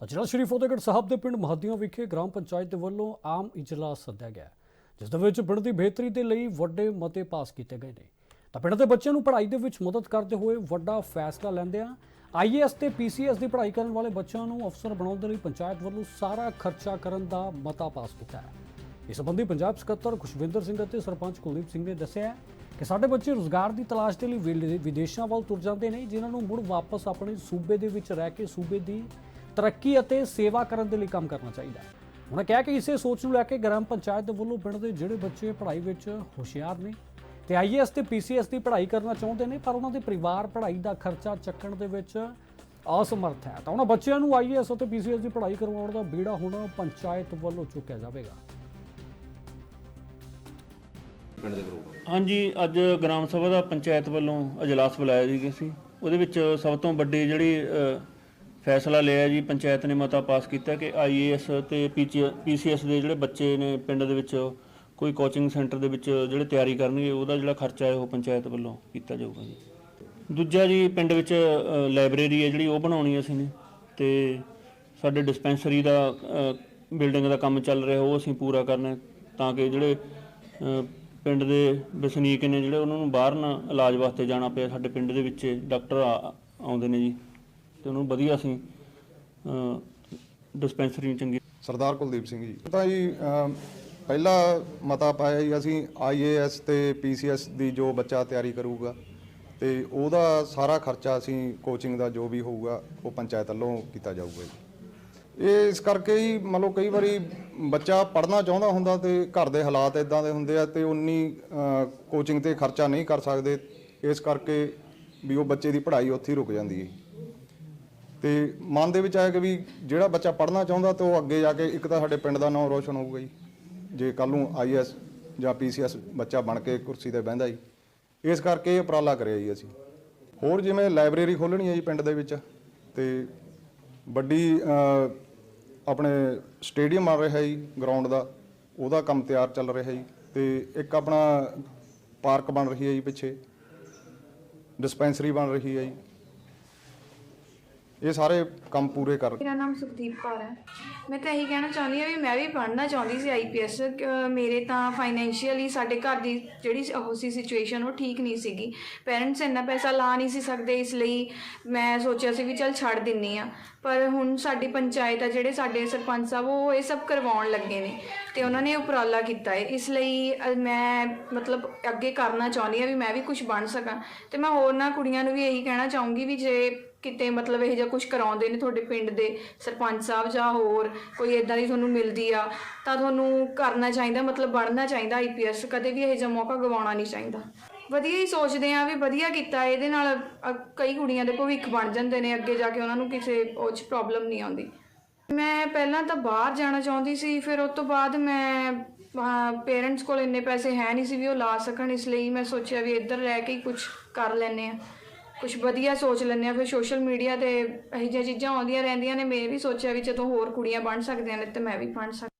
ਤਾਂ ਜ਼ਿਲ੍ਹਾ ਸ਼੍ਰੀ ਫਤਿਹਗੜ੍ਹ ਸਾਹਿਬ ਦੇ ਪਿੰਡ ਮਹੱਦੀਆਂ ਵਿਖੇ ਗ੍ਰਾਮ ਪੰਚਾਇਤ ਦੇ ਵੱਲੋਂ ਆਮ ਇਜਲਾਸ ਸੱਦਿਆ ਗਿਆ ਜਿਸ ਦੇ ਵਿੱਚ ਪਿੰਡ ਦੀ ਬਿਹਤਰੀ ਦੇ ਲਈ ਵੱਡੇ ਮਤੇ ਪਾਸ ਕੀਤੇ ਗਏ ਨੇ। ਤਾਂ ਪਿੰਡ ਦੇ ਬੱਚਿਆਂ ਨੂੰ ਪੜ੍ਹਾਈ ਦੇ ਵਿੱਚ ਮਦਦ ਕਰਦੇ ਹੋਏ ਵੱਡਾ ਫੈਸਲਾ ਲੈਂਦਿਆਂ ਆਈਏਐਸ ਤੇ ਪੀਸੀਐਸ ਦੀ ਪੜ੍ਹਾਈ ਕਰਨ ਵਾਲੇ ਬੱਚਿਆਂ ਨੂੰ ਅਫਸਰ ਬਣਾਉਣ ਦੇ ਲਈ ਪੰਚਾਇਤ ਵੱਲੋਂ ਸਾਰਾ ਖਰਚਾ ਕਰਨ ਦਾ ਮਤਾ ਪਾਸ ਕੀਤਾ ਹੈ। ਇਸ ਸੰਬੰਧੀ ਪੰਜਾਬ ਸਕੱਤਰ ਖੁਸ਼ਵਿੰਦਰ ਸਿੰਘ ਅਤੇ ਸਰਪੰਚ ਕੁਲਦੀਪ ਸਿੰਘ ਨੇ ਦੱਸਿਆ ਕਿ ਸਾਡੇ ਬੱਚੇ ਰੋਜ਼ਗਾਰ ਦੀ ਤਲਾਸ਼ ਦੇ ਲਈ ਵਿਲ- ਵਿਦੇਸ਼ਾਂ ਵੱਲ ਤੁਰ ਜਾਂਦੇ ਨੇ, ਜਿਨ੍ਹਾਂ ਨੂੰ ਮੁੜ ਵਾਪਸ ਆਪਣੇ ਸੂਬੇ ਦੇ ਵਿੱਚ ਰਹਿ ਕੇ ਸੂਬੇ ਦੀ ਤਰੱਕੀ ਅਤੇ ਸੇਵਾ ਕਰਨ ਦੇ ਲਈ ਕੰਮ ਕਰਨਾ ਚਾਹੀਦਾ ਹੈ। ਉਹਨਾਂ ਕਿਹਾ ਕਿ ਇਸੇ ਸੋਚ ਨੂੰ ਲੈ ਕੇ ਗ੍ਰਾਮ ਪੰਚਾਇਤ ਦੇ ਵੱਲੋਂ ਪਿੰਡ ਦੇ ਜਿਹੜੇ ਬੱਚੇ ਪੜ੍ਹਾਈ ਵਿੱਚ ਹੁਸ਼ਿਆਰ ਨੇ ਤੇ ਆਈਏਐਸ ਤੇ ਪੀਸੀਐਸ ਦੀ ਪੜ੍ਹਾਈ ਕਰਨਾ ਚਾਹੁੰਦੇ ਨੇ ਪਰ ਉਹਨਾਂ ਦੇ ਪਰਿਵਾਰ ਪੜ੍ਹਾਈ ਦਾ ਖਰਚਾ ਚੱਕਣ ਦੇ ਵਿੱਚ ਅਸਮਰਥ ਹੈ। ਤਾਂ ਉਹਨਾਂ ਬੱਚਿਆਂ ਨੂੰ ਆਈਏਐਸ ਅਤੇ ਪੀਸੀਐਸ ਦੀ ਪੜ੍ਹਾਈ ਕਰਵਾਉਣ ਦਾ ਬੀੜਾ ਹੁਣ ਪੰਚਾਇਤ ਵੱਲੋਂ ਚੁੱਕਿਆ ਜਾਵੇਗਾ। ਪਿੰਡ ਦੇ ਗਰੁੱਪ ਹਾਂਜੀ ਅੱਜ ਗ੍ਰਾਮ ਸਭਾ ਦਾ ਪੰਚਾਇਤ ਵੱਲੋਂ ਅਜਲਾਸ ਬੁਲਾਇਆ ਜੀ ਗਿਆ ਸੀ। ਉਹਦੇ ਵਿੱਚ ਸਭ ਤੋਂ ਵੱਡੀ ਜਿਹੜੀ ਅ, ਫੈਸਲਾ ਲਿਆ ਜੀ, ਪੰਚਾਇਤ ਨੇ ਮਤਾ ਪਾਸ ਕੀਤਾ ਕਿ ਆਈਏਐਸ ਤੇ ਪੀਸੀਐਸ ਦੇ ਜਿਹੜੇ ਬੱਚੇ ਨੇ ਪਿੰਡ ਦੇ ਵਿੱਚ, ਕੋਈ ਕੋਚਿੰਗ ਸੈਂਟਰ ਦੇ ਵਿੱਚ ਜਿਹੜੇ ਤਿਆਰੀ ਕਰਨਗੇ, ਉਹਦਾ ਜਿਹੜਾ ਖਰਚਾ ਹੈ ਉਹ ਪੰਚਾਇਤ ਵੱਲੋਂ ਕੀਤਾ ਜਾਊਗਾ ਜੀ। ਦੂਜਾ ਜੀ, ਪਿੰਡ ਵਿੱਚ ਲਾਇਬ੍ਰੇਰੀ ਹੈ ਜਿਹੜੀ, ਉਹ ਬਣਾਉਣੀ ਅਸੀਂ ਨੇ, ਤੇ ਸਾਡੇ ਡਿਸਪੈਂਸਰੀ ਦਾ ਬਿਲਡਿੰਗ ਦਾ ਕੰਮ ਚੱਲ ਰਿਹਾ, ਉਹ ਅਸੀਂ ਪੂਰਾ ਕਰਨਾ ਤਾਂ ਕਿ ਜਿਹੜੇ ਪਿੰਡ ਦੇ ਵਸਨੀਕ ਨੇ, ਜਿਹੜੇ ਉਹਨਾਂ ਨੂੰ ਬਾਹਰ ਨਾ ਇਲਾਜ ਵਾਸਤੇ ਜਾਣਾ ਪਿਆ, ਸਾਡੇ ਪਿੰਡ ਦੇ ਵਿੱਚ ਡਾਕਟਰ ਆ- ਆਉਂਦੇ ਨੇ ਜੀ। ਤੇ ਉਹਨਾਂ ਨੂੰ ਵਧੀਆ ਅਸੀਂ ਡਿਸਪੈਂਸਰੀ ਚੰਗੀ ਸਰਦਾਰ ਕੁਲਦੀਪ ਸਿੰਘ ਜੀ। ਤਾਂ ਜੀ ਪਹਿਲਾ ਮਤਾ ਪਾਇਆ ਜੀ, ਅਸੀਂ ਆਈਏਐਸ ਤੇ ਪੀਸੀਐਸ ਦੀ ਜੋ ਬੱਚਾ ਤਿਆਰੀ ਕਰੂਗਾ ਤੇ ਉਹਦਾ ਸਾਰਾ ਖਰਚਾ ਅਸੀਂ ਕੋਚਿੰਗ ਦਾ ਜੋ ਵੀ ਹੋਊਗਾ, ਉਹ ਪੰਚਾਇਤ ਵੱਲੋਂ ਕੀਤਾ ਜਾਊਗਾ ਜੀ। ਇਹ ਇਸ ਕਰਕੇ ਹੀ ਮੰਨ ਲਓ ਕਈ ਵਾਰੀ ਬੱਚਾ ਪੜ੍ਹਨਾ ਚਾਹੁੰਦਾ ਹੁੰਦਾ ਤੇ ਘਰ ਦੇ ਹਾਲਾਤ ਇਦਾਂ ਦੇ ਹੁੰਦੇ ਆ ਤੇ ਉਨੀ ਕੋਚਿੰਗ ਤੇ ਖਰਚਾ ਨਹੀਂ ਕਰ ਸਕਦੇ। ਇਸ ਕਰਕੇ ਵੀ ਉਹ ਬੱਚੇ ਦੀ ਪੜ੍ਹਾਈ ਉੱਥੇ ਹੀ ਰੁਕ ਜਾਂਦੀ ਹੈ ਤੇ ਮਨ ਦੇ ਵਿੱਚ ਆਇਆ ਕਿ ਵੀ ਜਿਹੜਾ ਬੱਚਾ ਪੜ੍ਹਨਾ ਚਾਹੁੰਦਾ ਤਾਂ ਉਹ ਅੱਗੇ ਜਾ ਕੇ, ਇੱਕ ਤਾਂ ਸਾਡੇ ਪਿੰਡ ਦਾ ਨਾਮ ਰੋਸ਼ਨ ਹੋਊਗਾ ਜੀ। ਜੇ ਕੱਲ ਨੂੰ ਆਈਐਸ ਜਾਂ ਪੀਸੀਐਸ ਬੱਚਾ ਬਣ ਕੇ ਕੁਰਸੀ ਤੇ ਬਹਿੰਦਾ ਜੀ, ਇਸ ਕਰਕੇ ਇਹ ਉਪਰਾਲਾ ਕਰਿਆ ਜੀ ਅਸੀਂ। ਹੋਰ ਜਿਵੇਂ ਲਾਇਬ੍ਰੇਰੀ ਖੋਲਣੀ ਹੈ ਜੀ ਪਿੰਡ ਦੇ ਵਿੱਚ, ਤੇ ਵੱਡੀ ਆਪਣੇ ਸਟੇਡੀਅਮ ਬਣ ਰਿਹਾ ਜੀ ਗਰਾਊਂਡ ਦਾ, ਉਹਦਾ ਕੰਮ ਤਿਆਰ ਚੱਲ ਰਿਹਾ ਜੀ। ਤੇ ਇੱਕ ਆਪਣਾ ਪਾਰਕ ਬਣ ਰਹੀ ਹੈ ਜੀ ਪਿੱਛੇ, ਡਿਸਪੈਂਸਰੀ ਬਣ ਰਹੀ ਹੈ ਜੀ। ਇਹ ਸਾਰੇ ਕੰਮ ਪੂਰੇ ਕਰ ਮੇਰਾ ਨਾਮ ਸੁਖਦੀਪ ਕੌਰ ਹੈ। ਮੈਂ ਤਾਂ ਇਹੀ ਕਹਿਣਾ ਚਾਹੁੰਦੀ ਹਾਂ ਵੀ ਮੈਂ ਵੀ ਪੜ੍ਹਨਾ ਚਾਹੁੰਦੀ ਸੀ ਆਈਪੀਐਸ ਮੇਰੇ ਤਾਂ ਫਾਈਨੈਂਸ਼ੀਅਲੀ ਸਾਡੇ ਘਰ ਦੀ ਜਿਹੜੀ ਉਹ ਸੀ ਸਿਚੁਏਸ਼ਨ ਉਹ ਠੀਕ ਨਹੀਂ ਸੀਗੀ। ਪੇਰੈਂਟਸ ਇੰਨਾ ਪੈਸਾ ਲਾ ਨਹੀਂ ਸੀ ਸਕਦੇ ਇਸ ਲਈ ਮੈਂ ਸੋਚਿਆ ਸੀ ਵੀ ਚੱਲ ਛੱਡ ਦਿੰਨੀ ਆ। ਪਰ ਹੁਣ ਸਾਡੀ ਪੰਚਾਇਤ ਆ, ਜਿਹੜੇ ਸਾਡੇ ਸਰਪੰਚ ਸਾਹਿਬ ਉਹ ਇਹ ਸਭ ਕਰਵਾਉਣ ਲੱਗੇ ਨੇ ਤੇ ਉਹਨਾਂ ਨੇ ਉਪਰਾਲਾ ਕੀਤਾ ਹੈ ਇਸ ਲਈ ਮੈਂ ਮਤਲਬ ਅੱਗੇ ਕਰਨਾ ਚਾਹੁੰਦੀ ਹਾਂ ਵੀ ਮੈਂ ਵੀ ਕੁਝ ਬਣ ਸਕਾਂ। ਤੇ ਮੈਂ ਹੋਰ ਨਾ ਕੁੜੀਆਂ ਨੂੰ ਵੀ ਇਹੀ ਕਹਿਣਾ ਚਾਹੂੰਗੀ ਵੀ ਜੇ ਕਿਤੇ ਮਤਲਬ ਇਹ ਜਿਹਾ ਕੁਝ ਕਰਾਉਂਦੇ ਨੇ ਤੁਹਾਡੇ ਪਿੰਡ ਦੇ ਸਰਪੰਚ ਸਾਹਿਬ ਜਾਂ ਹੋਰ ਕੋਈ ਇਦਾਂ ਦੀ ਤੁਹਾਨੂੰ ਮਿਲਦੀ ਆ ਤਾਂ ਤੁਹਾਨੂੰ ਕਰਨਾ ਚਾਹੀਦਾ ਮਤਲਬ ਬਣਨਾ ਚਾਹੀਦਾ ਆਈਪੀਐਸ ਕਦੇ ਵੀ ਇਹ ਜਿਹਾ ਮੌਕਾ ਗਵਾਉਣਾ ਨਹੀਂ ਚਾਹੀਦਾ। ਵਧੀਆ ਹੀ ਸੋਚਦੇ ਆ ਵੀ ਵਧੀਆ ਕੀਤਾ ਇਹਦੇ ਨਾਲ ਅ, ਕਈ ਕੁੜੀਆਂ ਦੇ ਭਵਿੱਖ ਬਣ ਜਾਂਦੇ ਨੇ ਅੱਗੇ ਜਾ ਕੇ ਉਹਨਾਂ ਨੂੰ ਕਿਸੇ ਉਹ 'ਚ ਪ੍ਰੋਬਲਮ ਨਹੀਂ ਆਉਂਦੀ। ਮੈਂ ਪਹਿਲਾਂ ਤਾਂ ਬਾਹਰ ਜਾਣਾ ਚਾਹੁੰਦੀ ਸੀ ਫਿਰ ਉਸ ਤੋਂ ਬਾਅਦ ਮੈਂ ਪੇਰੈਂਟਸ ਕੋਲ ਇੰਨੇ ਪੈਸੇ ਹੈ ਨਹੀਂ ਸੀ ਵੀ ਉਹ ਲਾ ਸਕਣ ਇਸ ਲਈ ਮੈਂ ਸੋਚਿਆ ਵੀ ਇੱਧਰ ਰਹਿ ਕੇ ਹੀ ਕੁਝ ਕਰ ਲੈਨੇ ਆ। ਕੁਝ ਵਧੀਆ ਸੋਚ ਲੈਂਦੇ ਆ ਫਿਰ ਸੋਸ਼ਲ ਮੀਡੀਆ ਤੇ ਇਹੋ ਜਿਹੀਆਂ ਚੀਜ਼ਾਂ ਆਉਂਦੀਆਂ ਰਹਿੰਦੀਆਂ ਨੇ, ਮੈਂ ਵੀ ਸੋਚਿਆ ਵੀ ਜਦੋਂ ਹੋਰ ਕੁੜੀਆਂ ਬਣ ਸਕਦੀਆਂ ਨੇ ਤੇ ਮੈਂ ਵੀ ਬਣ ਸਕ